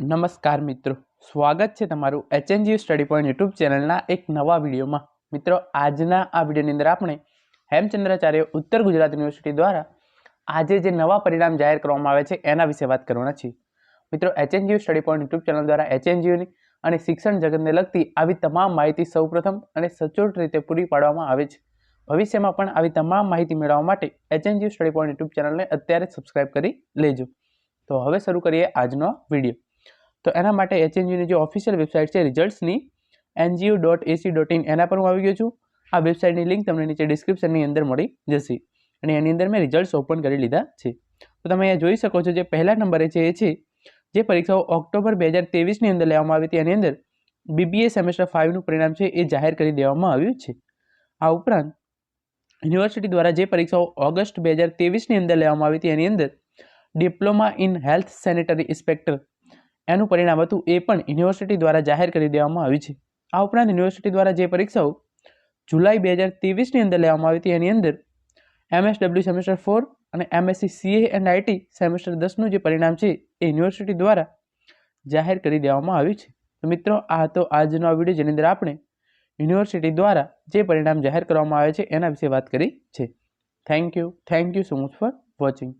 નમસ્કાર મિત્રો. સ્વાગત છે તમારું એચએનજીયુ સ્ટડી પોઈન્ટ યુટ્યુબ ચેનલના એક નવા વિડીયોમાં. મિત્રો, આજના આ વિડીયોની અંદર આપણે હેમચંદ્રાચાર્ય ઉત્તર ગુજરાત યુનિવર્સિટી દ્વારા આજે જે નવા પરિણામ જાહેર કરવામાં આવે છે, એના વિશે વાત કરવાના છીએ. મિત્રો HNGU study point YouTube channel દ્વારા એચએનજીયુની અને શિક્ષણ જગતને લગતી આવી તમામ માહિતી સૌપ્રથમ અને સચોટ રીતે પૂરી પાડવામાં આવે છે. ભવિષ્યમાં પણ આવી તમામ માહિતી મેળવવા માટે એચએનજીયુ સ્ટડી પોઈન્ટ યુટ્યુબ ચેનલને અત્યારે સબસ્ક્રાઇબ કરી લેજો. તો હવે શરૂ કરીએ આજનો વીડિયો. તો એના માટે એચએનજીની જે ઓફિશિયલ વેબસાઇટ છે રિઝલ્ટ્સની NGO dot AC dot in એના પર હું આવી ગયો છું. આ વેબસાઇટની લિંક તમને નીચે ડિસ્ક્રિપ્શનની અંદર મળી જશે. અને એની અંદર મેં રિઝલ્ટ્સ ઓપન કરી લીધા છે. તો તમે અહીંયા જોઈ શકો છો, જે પહેલા નંબરે છે એ છે, જે પરીક્ષાઓ ઓક્ટોબર બે હજાર તેવીસની અંદર લેવામાં આવી હતી. એની અંદર બીબીએ સેમેસ્ટર ફાઇવનું પરિણામ છે એ જાહેર કરી દેવામાં આવ્યું છે. આ ઉપરાંત યુનિવર્સિટી દ્વારા જે પરીક્ષાઓ ઓગસ્ટ બે હજાર તેવીસની અંદર લેવામાં આવી હતી, એની અંદર diploma in health sanitary inspector એનું પરિણામ હતું એ પણ યુનિવર્સિટી દ્વારા જાહેર કરી દેવામાં આવ્યું છે. આ ઉપરાંત યુનિવર્સિટી દ્વારા જે પરીક્ષાઓ જુલાઈ બે હજાર ત્રેવીસની અંદર લેવામાં આવી હતી, એની અંદર એમએસડબલ્યુ સેમેસ્ટર ફોર અને MSc CA and IT semester દસનું જે પરિણામ છે એ યુનિવર્સિટી દ્વારા જાહેર કરી દેવામાં આવ્યું છે. તો મિત્રો, આ હતો આજનો આ વીડિયો જેની અંદર આપણે યુનિવર્સિટી દ્વારા જે પરિણામ જાહેર કરવામાં આવે છે એના વિશે વાત કરી છે. Thank you thank you so much for watching